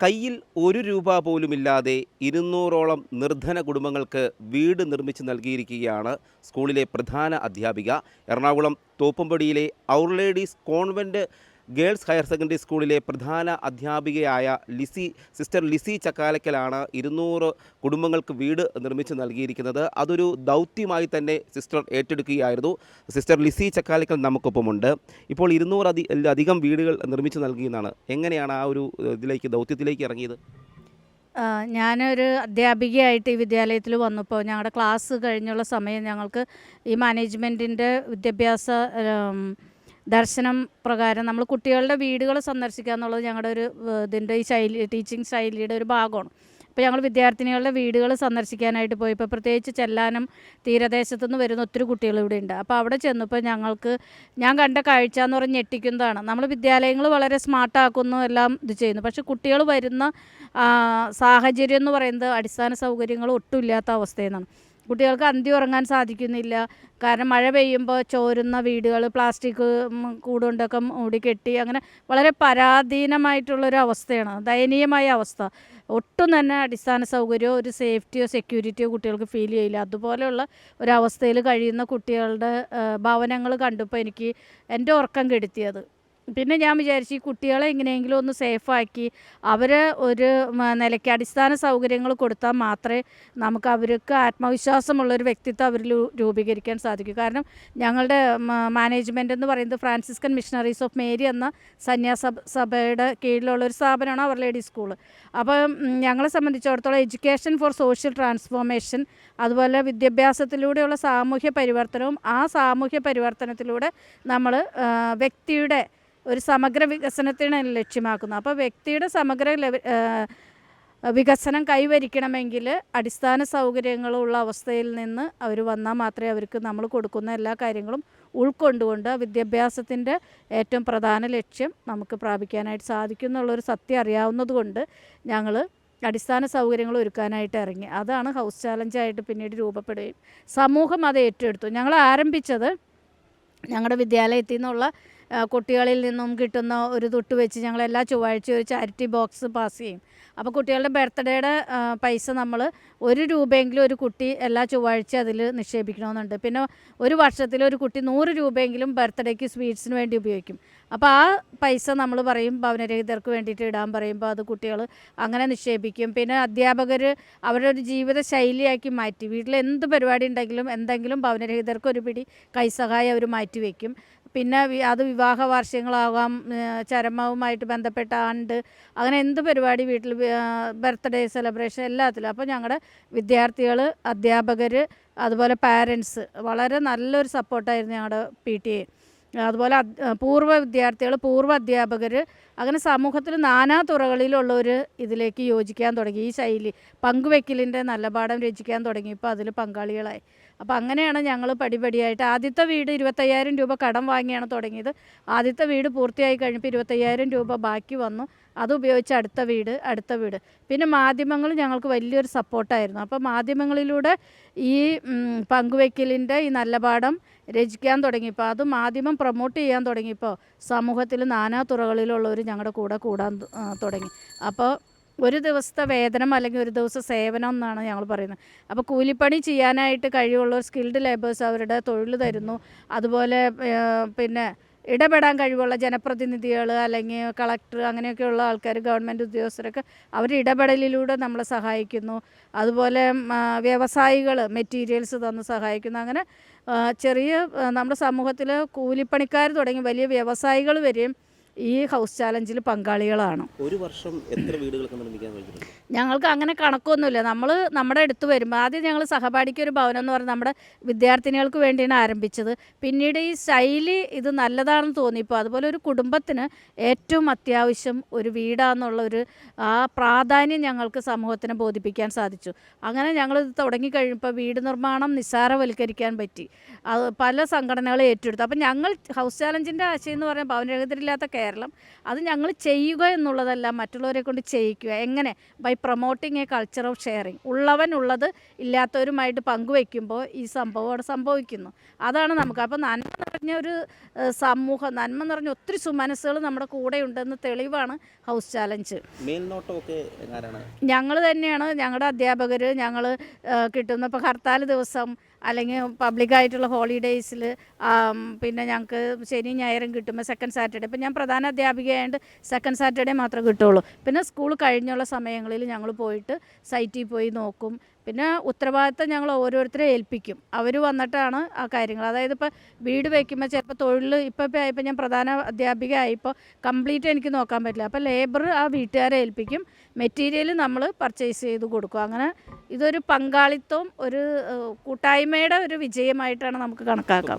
കയ്യിൽ ഒരു രൂപ പോലുമില്ലാതെ ഇരുന്നൂറോളം നിർധന കുടുംബങ്ങൾക്ക് വീട് നിർമ്മിച്ച് നൽകിയിരിക്കുകയാണ് സ്കൂളിലെ പ്രധാന അധ്യാപിക. Ernakulam തോപ്പുംപടിയിലെ our ladies convent girls higher secondary സ്കൂളിലെ പ്രധാന അധ്യാപികയായ ലിസി സിസ്റ്റർ ലിസി ചക്കാലക്കലാണ് ഇരുന്നൂറ് കുടുംബങ്ങൾക്ക് വീട് നിർമ്മിച്ച് നൽകിയിരിക്കുന്നത്. അതൊരു ദൗത്യമായി തന്നെ സിസ്റ്റർ ഏറ്റെടുക്കുകയായിരുന്നു. സിസ്റ്റർ ലിസി ചക്കാലക്കൽ നമുക്കൊപ്പമുണ്ട്. ഇപ്പോൾ ഇരുന്നൂറ് അധി അധികം വീടുകൾ നിർമ്മിച്ച് നൽകിയെന്നാണ്. എങ്ങനെയാണ് ആ ഒരു ഇതിലേക്ക് ദൗത്യത്തിലേക്ക് ഇറങ്ങിയത്? ഞാനൊരു അധ്യാപികയായിട്ട് ഈ വിദ്യാലയത്തിൽ വന്നപ്പോൾ ഞങ്ങളുടെ ക്ലാസ് കഴിഞ്ഞുള്ള സമയം ഞങ്ങൾക്ക് ഈ മാനേജ്മെന്റിന്റെ വിദ്യാഭ്യാസ ദർശനം പ്രകാരം നമ്മൾ കുട്ടികളുടെ വീടുകൾ സന്ദർശിക്കുക എന്നുള്ളത് ഞങ്ങളുടെ ഒരു ഇതിന്റെ ഈ ശൈലി ടീച്ചിങ് ശൈലിയുടെ ഒരു ഭാഗമാണ്. അപ്പോൾ ഞങ്ങൾ വിദ്യാർത്ഥിനികളുടെ വീടുകൾ സന്ദർശിക്കാനായിട്ട് പോയി ഇപ്പോൾ പ്രത്യേകിച്ച് ചെല്ലാനം തീരദേശത്തു നിന്ന് വരുന്ന ഒത്തിരി കുട്ടികൾ ഇവിടെ ഉണ്ട്. അപ്പോൾ അവിടെ ചെന്നപ്പോൾ ഞങ്ങൾക്ക് ഞാൻ കണ്ട കാഴ്ച എന്ന് പറഞ്ഞ് ഞെട്ടിക്കുന്നതാണ്. നമ്മൾ വിദ്യാലയങ്ങൾ വളരെ സ്മാർട്ടാക്കുന്നു എല്ലാം ഇത് ചെയ്യുന്നു. പക്ഷേ കുട്ടികൾ വരുന്ന സാഹചര്യം എന്ന് പറയുന്നത് അടിസ്ഥാന സൗകര്യങ്ങൾ ഒട്ടും ഇല്ലാത്ത അവസ്ഥയെന്നാണ് കുട്ടികൾക്ക് അന്തി ഉറങ്ങാൻ സാധിക്കുന്നില്ല. കാരണം മഴ പെയ്യുമ്പോൾ ചോരുന്ന വീടുകൾ പ്ലാസ്റ്റിക് കൂടുകൊണ്ടൊക്കെ മൂടി കെട്ടി അങ്ങനെ വളരെ പരാധീനമായിട്ടുള്ളൊരു അവസ്ഥയാണ്. ദയനീയമായ അവസ്ഥ. ഒട്ടും തന്നെ അടിസ്ഥാന സൗകര്യമോ ഒരു സേഫ്റ്റിയോ സെക്യൂരിറ്റിയോ കുട്ടികൾക്ക് ഫീൽ ചെയ്യില്ല. അതുപോലെയുള്ള ഒരവസ്ഥയിൽ കഴിയുന്ന കുട്ടികളുടെ ഭവനങ്ങൾ കണ്ടപ്പോൾ എനിക്ക് എന്റെ ഉറക്കം കെടുത്തിയത്. പിന്നെ ഞാൻ വിചാരിച്ചു ഈ കുട്ടികളെ എങ്ങനെയെങ്കിലും ഒന്ന് സേഫാക്കി അവരെ ഒരു നിലയ്ക്ക് അടിസ്ഥാന സൗകര്യങ്ങൾ കൊടുത്താൽ മാത്രമേ നമുക്ക് അവർക്ക് ആത്മവിശ്വാസമുള്ളൊരു വ്യക്തിത്വം അവരിൽ രൂപീകരിക്കാൻ സാധിക്കൂ. കാരണം ഞങ്ങളുടെ മാനേജ്മെന്റ് എന്ന് പറയുന്നത് ഫ്രാൻസിസ്കൻ മിഷണറീസ് ഓഫ് മേരി എന്ന സന്യാസ സഭയുടെ കീഴിലുള്ള ഒരു സ്ഥാപനമാണ് അവർ ലേഡി സ്കൂൾ അപ്പോൾ ഞങ്ങളെ സംബന്ധിച്ചിടത്തോളം എഡ്യൂക്കേഷൻ ഫോർ സോഷ്യൽ ട്രാൻസ്ഫോർമേഷൻ അതുപോലെ വിദ്യാഭ്യാസത്തിലൂടെയുള്ള സാമൂഹ്യ പരിവർത്തനവും ആ സാമൂഹ്യ പരിവർത്തനത്തിലൂടെ നമ്മൾ വ്യക്തിയുടെ ഒരു സമഗ്ര വികസനത്തിന് ലക്ഷ്യമാക്കുന്നു. അപ്പോൾ വ്യക്തിയുടെ സമഗ്ര വികസനം കൈവരിക്കണമെങ്കിൽ അടിസ്ഥാന സൗകര്യങ്ങളുള്ള അവസ്ഥയിൽ നിന്ന് അവർ വന്നാൽ മാത്രമേ അവർക്ക് നമ്മൾ കൊടുക്കുന്ന എല്ലാ കാര്യങ്ങളും ഉൾക്കൊണ്ടുകൊണ്ട് വിദ്യാഭ്യാസത്തിന്റെ ഏറ്റവും പ്രധാന ലക്ഷ്യം നമുക്ക് പ്രാപിക്കാനായിട്ട് സാധിക്കും എന്നുള്ളൊരു സത്യം അറിയാവുന്നതുകൊണ്ട് ഞങ്ങൾ അടിസ്ഥാന സൗകര്യങ്ങൾ ഒരുക്കാനായിട്ട് ഇറങ്ങി. അതാണ് ഹൗസ് ചാലഞ്ചായിട്ട് പിന്നീട് രൂപപ്പെടുകയും സമൂഹം അത് ഏറ്റെടുത്തു. ഞങ്ങൾ ആരംഭിച്ചത് ഞങ്ങളുടെ വിദ്യാലയത്തിൽ നിന്നുള്ള കുട്ടികളിൽ നിന്നും കിട്ടുന്ന ഒരു തൊട്ട് വെച്ച് ഞങ്ങൾ എല്ലാ ചൊവ്വാഴ്ചയും ഒരു ചാരിറ്റി ബോക്സ് പാസ് ചെയ്യും. അപ്പോൾ കുട്ടികളുടെ ബർത്ത്ഡേയുടെ പൈസ നമ്മൾ ഒരു രൂപയെങ്കിലും ഒരു കുട്ടി എല്ലാ ചൊവ്വാഴ്ച അതിൽ നിക്ഷേപിക്കണമെന്നുണ്ട്. പിന്നെ ഒരു വർഷത്തിൽ ഒരു കുട്ടി നൂറ് രൂപയെങ്കിലും ബർത്ത്ഡേക്ക് സ്വീറ്റ്സിന് വേണ്ടി ഉപയോഗിക്കും. അപ്പോൾ ആ പൈസ നമ്മൾ പറയും ഭവനരഹിതർക്ക് വേണ്ടിയിട്ട് ഇടാൻ പറയുമ്പോൾ അത് കുട്ടികൾ അങ്ങനെ നിക്ഷേപിക്കും. പിന്നെ അധ്യാപകർ അവരുടെ ഒരു ജീവിത ശൈലിയാക്കി മാറ്റി വീട്ടിൽ എന്ത് പരിപാടി ഉണ്ടെങ്കിലും എന്തെങ്കിലും ഭവനരഹിതർക്ക് ഒരു പിടി കൈസഹായം അവർ മാറ്റി വയ്ക്കും പിന്നെ അത് വിവാഹ വാർഷികങ്ങളാകാം ചരമവുമായിട്ട് ബന്ധപ്പെട്ട ആണ്ട് അങ്ങനെ എന്ത് പരിപാടി വീട്ടിൽ ബർത്ത്ഡേ സെലിബ്രേഷൻ എല്ലാത്തിലും. അപ്പോൾ ഞങ്ങളുടെ വിദ്യാർത്ഥികൾ അധ്യാപകർ അതുപോലെ പാരൻസ് വളരെ നല്ലൊരു സപ്പോർട്ടായിരുന്നു ഞങ്ങളുടെ പി ടി എ. അതുപോലെ പൂർവ വിദ്യാർത്ഥികൾ പൂർവ അധ്യാപകർ അങ്ങനെ സമൂഹത്തിൽ നാനാ തുറകളിലുള്ളവർ ഇതിലേക്ക് യോജിക്കാൻ തുടങ്ങി. ഈ ശൈലി പങ്കുവെക്കലിന്റെ നല്ല പാഠം രചിക്കാൻ തുടങ്ങിയപ്പോൾ അതിൽ പങ്കാളികളായി. അപ്പോൾ അങ്ങനെയാണ് ഞങ്ങൾ പടിപടിയായിട്ട് ആദ്യത്തെ വീട് ഇരുപത്തയ്യായിരം രൂപ കടം വാങ്ങിയാണ് തുടങ്ങിയത്. ആദ്യത്തെ വീട് പൂർത്തിയായി കഴിഞ്ഞപ്പോൾ ഇരുപത്തയ്യായിരം രൂപ ബാക്കി വന്നു. അതുപയോഗിച്ച് അടുത്ത വീട് അടുത്ത വീട്. പിന്നെ മാധ്യമങ്ങൾ ഞങ്ങൾക്ക് വലിയൊരു സപ്പോർട്ടായിരുന്നു. അപ്പോൾ മാധ്യമങ്ങളിലൂടെ ഈ പങ്കുവെക്കലിന്റെ ഈ നല്ല പാഠം രചിക്കാൻ തുടങ്ങിയപ്പോൾ അത് മാധ്യമം പ്രൊമോട്ട് ചെയ്യാൻ തുടങ്ങിയപ്പോൾ സമൂഹത്തിൽ നാനാ തുറകളിലുള്ളവർ ഞങ്ങളുടെ കൂടെ കൂടാൻ തുടങ്ങി. അപ്പോൾ ഒരു ദിവസത്തെ വേതനം അല്ലെങ്കിൽ ഒരു ദിവസം സേവനം എന്നാണ് ഞങ്ങൾ പറയുന്നത്. അപ്പോൾ കൂലിപ്പണി ചെയ്യാനായിട്ട് കഴിവുള്ള സ്കിൽഡ് ലേബേഴ്സ് അവരുടെ തൊഴിൽ തരുന്നു. അതുപോലെ പിന്നെ ഇടപെടാൻ കഴിവുള്ള ജനപ്രതിനിധികൾ അല്ലെങ്കിൽ കളക്ടർ അങ്ങനെയൊക്കെയുള്ള ആൾക്കാർ ഗവൺമെന്റ് ഉദ്യോഗസ്ഥരൊക്കെ അവർ ഇടപെടലിലൂടെ നമ്മളെ സഹായിക്കുന്നു. അതുപോലെ വ്യവസായികൾ മെറ്റീരിയൽസ് തന്ന് സഹായിക്കുന്നു. അങ്ങനെ ചെറിയ നമ്മുടെ സമൂഹത്തിൽ കൂലിപ്പണിക്കാർ തുടങ്ങി വലിയ വ്യവസായികൾ വരെയും ഈ ഹൗസ് ചാലഞ്ചിൽ പങ്കാളികളാണ്. ഒരു വർഷം എത്ര വീടുകളൊക്കെ നിർമ്മിക്കാൻ ഞങ്ങൾക്ക് അങ്ങനെ കണക്കൊന്നുമില്ല. നമ്മൾ നമ്മുടെ അടുത്ത് വരുമ്പോൾ ആദ്യം ഞങ്ങൾ സഹപാഠിക്ക് ഒരു ഭവനം എന്ന് പറഞ്ഞാൽ നമ്മുടെ വിദ്യാർത്ഥിനികൾക്ക് വേണ്ടിയാണ് ആരംഭിച്ചത്. പിന്നീട് ഈ ശൈലി ഇത് നല്ലതാണെന്ന് തോന്നിയപ്പോൾ അതുപോലെ ഒരു കുടുംബത്തിന് ഏറ്റവും അത്യാവശ്യം ഒരു വീടാന്നുള്ള ഒരു ആ പ്രാധാന്യം ഞങ്ങൾക്ക് സമൂഹത്തിന് ബോധിപ്പിക്കാൻ സാധിച്ചു. അങ്ങനെ ഞങ്ങൾ ഇത് തുടങ്ങിക്കഴിഞ്ഞപ്പോൾ വീട് നിർമ്മാണം നിസ്സാരവൽക്കരിക്കാൻ പറ്റി. അത് പല സംഘടനകളെ ഏറ്റെടുത്തു. അപ്പം ഞങ്ങൾ ഹൗസ് ചാലഞ്ചിന്റെ ആശയം എന്ന് പറഞ്ഞാൽ ഭവനരഹിതരില്ലാത്ത കേരളം. അത് ഞങ്ങൾ ചെയ്യുക എന്നുള്ളതല്ല മറ്റുള്ളവരെ കൊണ്ട് ചെയ്യിക്കുക. എങ്ങനെ? By promoting a culture of sharing ഉള്ളവൻ ഉള്ളത് ഇല്ലാത്തവരുമായിട്ട് പങ്കുവെക്കുമ്പോൾ ഈ സംഭവം അവിടെ സംഭവിക്കുന്നു. അതാണ് നമുക്ക്. അപ്പോൾ നന്മ നിറഞ്ഞ ഒരു സമൂഹം നന്മ നിറഞ്ഞ ഒത്തിരി സുമനസ്സുകൾ നമ്മുടെ കൂടെ ഉണ്ടെന്ന് തെളിവാണ് ഹൗസ് ചാലഞ്ച്. മേൽനോട്ടമൊക്കെ ഞങ്ങൾ തന്നെയാണ് ഞങ്ങളുടെ അധ്യാപകർ ഞങ്ങൾ കിട്ടുന്ന ഇപ്പോൾ ഹർത്താൽ ദിവസം അല്ലെങ്കിൽ പബ്ലിക്കായിട്ടുള്ള ഹോളിഡേയ്സിൽ പിന്നെ ഞങ്ങൾക്ക് ശനി ഞായറും കിട്ടുമ്പോൾ സെക്കൻഡ് സാറ്റർഡേ ഇപ്പം ഞാൻ പ്രധാന അധ്യാപികയായതുകൊണ്ട് സെക്കൻഡ് സാറ്റർഡേ മാത്രമേ കിട്ടുള്ളൂ. പിന്നെ സ്കൂൾ കഴിഞ്ഞുള്ള സമയങ്ങളിൽ ഞങ്ങൾ പോയിട്ട് സൈറ്റിൽ പോയി നോക്കും. പിന്നെ ഉത്തരവാദിത്തം ഞങ്ങൾ ഓരോരുത്തരെ ഏൽപ്പിക്കും. അവർ വന്നിട്ടാണ് ആ കാര്യങ്ങൾ. അതായത് ഇപ്പോൾ വീട് വയ്ക്കുമ്പോൾ ചിലപ്പോൾ തൊഴിൽ ഇപ്പോൾ ഇപ്പോൾ ആയപ്പോൾ ഞാൻ പ്രധാന അധ്യാപിക ആയിപ്പോൾ കംപ്ലീറ്റ് എനിക്ക് നോക്കാൻ പറ്റില്ല. അപ്പോൾ ലേബർ ആ വീട്ടുകാരെ ഏൽപ്പിക്കും. മെറ്റീരിയൽ നമ്മൾ പർച്ചേസ് ചെയ്ത് കൊടുക്കും. അങ്ങനെ ഇതൊരു പങ്കാളിത്തവും ഒരു കൂട്ടായ്മയുടെ ഒരു വിജയമായിട്ടാണ് നമുക്ക് കണക്കാക്കാം.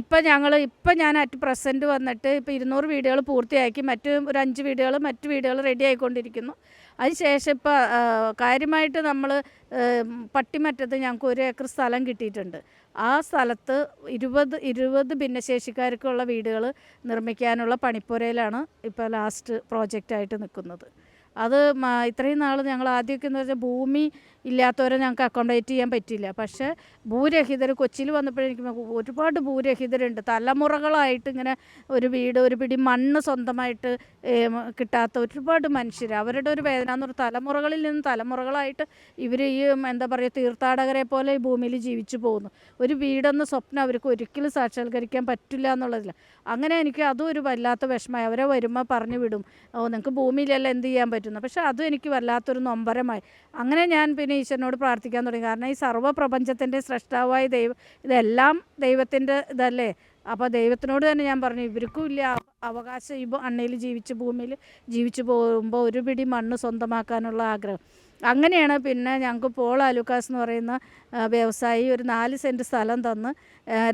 ഇപ്പം ഞങ്ങൾ ഇപ്പം ഞാൻ അറ്റ് പ്രസന്റ് വന്നിട്ട് ഇപ്പോൾ ഇരുന്നൂറ് വീടുകൾ പൂർത്തിയാക്കി മറ്റ് ഒരു അഞ്ച് വീടുകൾ മറ്റ് വീടുകൾ റെഡി ആയിക്കൊണ്ടിരിക്കുന്നു. അതിനുശേഷം ഇപ്പോൾ കാര്യമായിട്ട് നമ്മൾ പട്ടിമറ്റത്ത് ഞങ്ങൾക്ക് ഒരു ഏക്കർ സ്ഥലം കിട്ടിയിട്ടുണ്ട്. ആ സ്ഥലത്ത് ഇരുപത് ഇരുപത് ഭിന്നശേഷിക്കാർക്കുള്ള വീടുകൾ നിർമ്മിക്കാനുള്ള പണിപ്പുരയിലാണ് ഇപ്പോൾ ലാസ്റ്റ് പ്രോജക്റ്റായിട്ട് നിൽക്കുന്നത് അത് ഇത്രയും നാൾ ഞങ്ങൾ ആദ്യമൊക്കെ എന്ന് പറഞ്ഞാൽ ഭൂമി ഇല്ലാത്തവരെ ഞങ്ങൾക്ക് അക്കോമഡേറ്റ് ചെയ്യാൻ പറ്റില്ല പക്ഷേ ഭൂരഹിതർ കൊച്ചിയിൽ വന്നപ്പോഴെനിക്ക് ഒരുപാട് ഭൂരഹിതരുണ്ട്. തലമുറകളായിട്ട് ഇങ്ങനെ ഒരു വീട് ഒരു പിടി മണ്ണ് സ്വന്തമായിട്ട് കിട്ടാത്ത ഒരുപാട് മനുഷ്യർ അവരുടെ ഒരു വേദന എന്ന് പറഞ്ഞാൽ തലമുറകളിൽ നിന്ന് തലമുറകളായിട്ട് ഇവർ ഈ എന്താ പറയുക തീർത്ഥാടകരെ പോലെ ഈ ഭൂമിയിൽ ജീവിച്ചു പോകുന്നു. ഒരു വീടെന്ന സ്വപ്നം അവർക്ക് ഒരിക്കലും സാക്ഷാത്കരിക്കാൻ പറ്റില്ല എന്നുള്ളതില്ല. അങ്ങനെ എനിക്ക് അതും ഒരു വല്ലാത്ത വിഷമമായി. അവരെ വരുമ്പോൾ പറഞ്ഞു വിടും. ഓ നിങ്ങൾക്ക് ഭൂമിയിലല്ല എന്ത് ചെയ്യാൻ പറ്റുന്നു. പക്ഷേ അതും എനിക്ക് വല്ലാത്തൊരു നൊമ്പരമായി. അങ്ങനെ ഞാൻ പിന്നെ ഈശ്വരനോട് പ്രാർത്ഥിക്കാൻ തുടങ്ങി. കാരണം ഈ സർവപ്രപഞ്ചത്തിന്റെ സൃഷ്ടാവായ ദൈവം ഇതെല്ലാം ദൈവത്തിന്റെ ഇതല്ലേ? അപ്പോൾ ദൈവത്തിനോട് തന്നെ ഞാൻ പറഞ്ഞു ഇവർക്കും ഇല്ല അവകാശം ഈ അണ്ണയിൽ ജീവിച്ച് ഭൂമിയിൽ ജീവിച്ചു പോകുമ്പോൾ ഒരു പിടി മണ്ണ് സ്വന്തമാക്കാനുള്ള ആഗ്രഹം. അങ്ങനെയാണ് പിന്നെ ഞങ്ങൾക്ക് പോൾ അലുക്കാസ് എന്ന് പറയുന്ന വ്യവസായി ഒരു നാല് സെന്റ് സ്ഥലം തന്ന്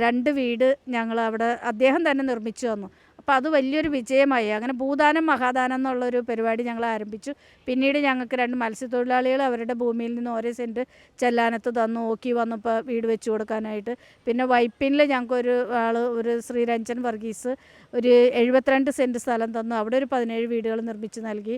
രണ്ട് വീട് ഞങ്ങൾ അവിടെ അദ്ദേഹം തന്നെ നിർമ്മിച്ചു തന്നു. അപ്പോൾ അത് വലിയൊരു വിജയമായി. അങ്ങനെ ഭൂദാനം മഹാദാനം എന്നുള്ളൊരു പരിപാടി ഞങ്ങൾ ആരംഭിച്ചു. പിന്നീട് ഞങ്ങൾക്ക് രണ്ട് മത്സ്യത്തൊഴിലാളികൾ അവരുടെ ഭൂമിയിൽ നിന്ന് ഓരോ സെന്റ് ചെല്ലാനത്ത് തന്നു. ഓക്കി വന്നപ്പോൾ വീട് വെച്ചു കൊടുക്കാനായിട്ട്. പിന്നെ വൈപ്പിനിൽ ഞങ്ങൾക്കൊരു ആൾ ഒരു ശ്രീരഞ്ജൻ വർഗീസ് ഒരു എഴുപത്തിരണ്ട് സെന്റ് സ്ഥലം തന്നു. അവിടെ ഒരു പതിനേഴ് വീടുകൾ നിർമ്മിച്ച് നൽകി.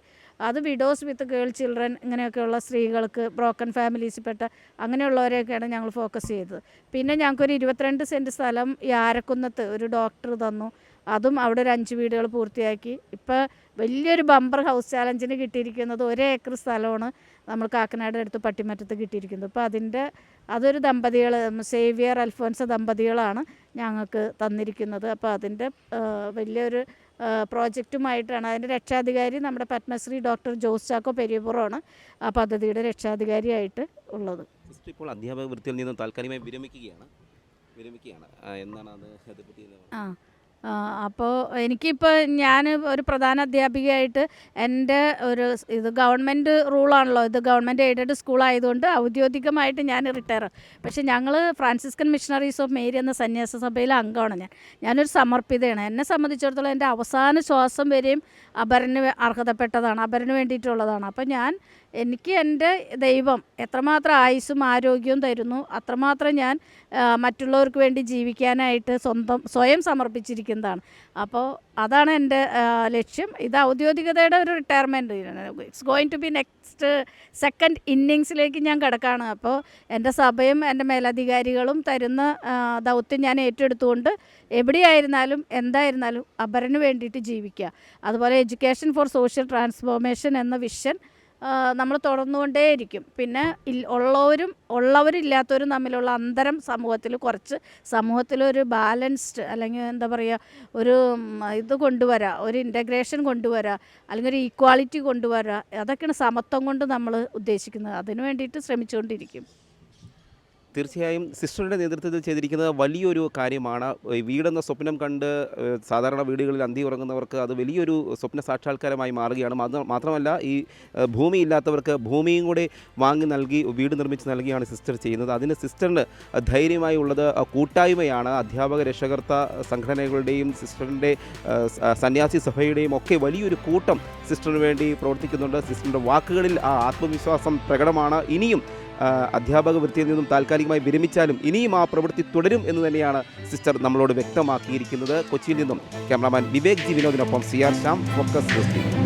അത് വിഡോസ് വിത്ത് ഗേൾ ചിൽഡ്രൻ ഇങ്ങനെയൊക്കെയുള്ള സ്ത്രീകൾക്ക് ബ്രോക്കൺ ഫാമിലീസിൽപ്പെട്ട അങ്ങനെയുള്ളവരെയൊക്കെയാണ് ഞങ്ങൾ ഫോക്കസ് ചെയ്തത്. പിന്നെ ഞങ്ങൾക്കൊരു ഇരുപത്തിരണ്ട് സെന്റ് സ്ഥലം ഈ ആരക്കുന്നത്ത് ഒരു ഡോക്ടർ തന്നു. അതും അവിടെ ഒരു അഞ്ച് വീടുകൾ പൂർത്തിയാക്കി. ഇപ്പോൾ വലിയൊരു ബമ്പർ ഹൗസ് ചാലഞ്ചിന് കിട്ടിയിരിക്കുന്നത് ഒരു ഏക്കർ സ്ഥലമാണ് നമ്മൾ കാക്കനാട് അടുത്ത് പട്ടിമറ്റത്ത് കിട്ടിയിരിക്കുന്നത്. അപ്പോൾ അതിന്റെ അതൊരു ദമ്പതികൾ സേവിയർ അൽഫോൻസ ദമ്പതികളാണ് ഞങ്ങൾക്ക് തന്നിരിക്കുന്നത്. അപ്പോൾ അതിന്റെ വലിയൊരു പ്രോജക്റ്റുമായിട്ടാണ് അതിന്റെ രക്ഷാധികാരി നമ്മുടെ പത്മശ്രീ ഡോക്ടർ ജോസ് ചാക്കോ പെരിയപുറമാണ് ആ പദ്ധതിയുടെ രക്ഷാധികാരിയായിട്ട് ഉള്ളത്. ഇപ്പോൾ അധ്യാപക വൃത്തിയിൽ നിന്നും താൽക്കാലികമായി വിരമിക്കുകയാണ്. വിരമിക്കുകയാണ്. എന്നാണ് അത്? ആ, അപ്പോൾ എനിക്കിപ്പോൾ ഞാൻ ഒരു പ്രധാന അധ്യാപികയായിട്ട് എന്റെ ഒരു ഇത് ഗവൺമെന്റ് റൂളാണല്ലോ. ഇത് ഗവൺമെന്റ് എയ്ഡഡ് സ്കൂളായതുകൊണ്ട് ഔദ്യോഗികമായിട്ട് ഞാൻ റിട്ടയർ. പക്ഷേ ഞങ്ങൾ ഫ്രാൻസിസ്കൻ മിഷണറീസ് ഓഫ് മേരി എന്ന സന്യാസ സഭയിലെ അംഗമാണ് ഞാൻ. ഞാനൊരു സമർപ്പിതയാണ്. എന്നെ സംബന്ധിച്ചിടത്തോളം എന്റെ അവസാന ശ്വാസം വരെയും അപരന് അർഹതപ്പെട്ടതാണ്. അപരന് വേണ്ടിയിട്ടുള്ളതാണ്. അപ്പോൾ ഞാൻ എനിക്ക് എന്റെ ദൈവം എത്രമാത്രം ആയുസ്സും ആരോഗ്യവും തരുന്നു അത്രമാത്രം ഞാൻ മറ്റുള്ളവർക്ക് വേണ്ടി ജീവിക്കാനായിട്ട് സ്വന്തം സ്വയം സമർപ്പിച്ചിരിക്കുന്നതാണ് അപ്പോൾ അതാണ് എന്റെ ലക്ഷ്യം. ഇത് ഔദ്യോഗികതയുടെ ഒരു retirement it's going to be next second ഇന്നിങ്സിലേക്ക് ഞാൻ കിടക്കുകയാണ് അപ്പോൾ എന്റെ സഭയും എന്റെ മേലധികാരികളും തരുന്ന ദൗത്യം ഞാൻ ഏറ്റെടുത്തുകൊണ്ട് എവിടെയായിരുന്നാലും എന്തായിരുന്നാലും അപരന് വേണ്ടിയിട്ട് ജീവിക്കുക. അതുപോലെ എഡ്യൂക്കേഷൻ ഫോർ സോഷ്യൽ ട്രാൻസ്ഫോർമേഷൻ എന്ന വിഷൻ നമ്മൾ തുടർന്നുകൊണ്ടേയിരിക്കും. പിന്നെ ഉള്ളവരും ഉള്ളവരില്ലാത്തവരും തമ്മിലുള്ള അന്തരം സമൂഹത്തിൽ കുറച്ച് സമൂഹത്തിലൊരു ബാലൻസ്ഡ് അല്ലെങ്കിൽ എന്താ പറയുക ഒരു ഇത് കൊണ്ടുവരാ ഒരു ഇന്റഗ്രേഷൻ കൊണ്ടുവരാ അല്ലെങ്കിൽ ഒരു ഈക്വാളിറ്റി കൊണ്ടുവരാ അതൊക്കെയാണ് സമത്വം കൊണ്ട് നമ്മൾ ഉദ്ദേശിക്കുന്നത്. അതിനു വേണ്ടിയിട്ട് ശ്രമിച്ചുകൊണ്ടിരിക്കും. തീർച്ചയായും സിസ്റ്ററുടെ നേതൃത്വത്തിൽ ചെയ്തിരിക്കുന്നത് വലിയൊരു കാര്യമാണ്. വീടെന്ന സ്വപ്നം കണ്ട് സാധാരണ വീടുകളിൽ അന്തി ഉറങ്ങുന്നവർക്ക് അത് വലിയൊരു സ്വപ്ന സാക്ഷാത്കാരമായി മാറുകയാണ്. മാത്രമല്ല ഈ ഭൂമി ഇല്ലാത്തവർക്ക് ഭൂമിയും കൂടി വാങ്ങി നൽകി വീട് നിർമ്മിച്ച് നൽകിയാണ് സിസ്റ്റർ ചെയ്യുന്നത്. അതിന് സിസ്റ്ററിന് ധൈര്യമായി ഉള്ളത് കൂട്ടായ്മയാണ്. അധ്യാപക രക്ഷകർത്ത സംഘടനകളുടെയും സിസ്റ്ററിന്റെ സന്യാസി സഭയുടെയും ഒക്കെ വലിയൊരു കൂട്ടം സിസ്റ്ററിന് വേണ്ടി പ്രവർത്തിക്കുന്നുണ്ട്. സിസ്റ്ററിന്റെ വാക്കുകളിൽ ആ ആത്മവിശ്വാസം പ്രകടമാണ്. ഇനിയും അധ്യാപക വൃത്തിയിൽ നിന്നും താൽക്കാലികമായി വിരമിച്ചാലും ഇനിയും ആ പ്രവൃത്തി തുടരും എന്ന് തന്നെയാണ് സിസ്റ്റർ നമ്മളോട് വ്യക്തമാക്കിയിരിക്കുന്നത്. കൊച്ചിയിൽ നിന്നും cameraman Vivek G വിനോദിനൊപ്പം C R Shyam Focus News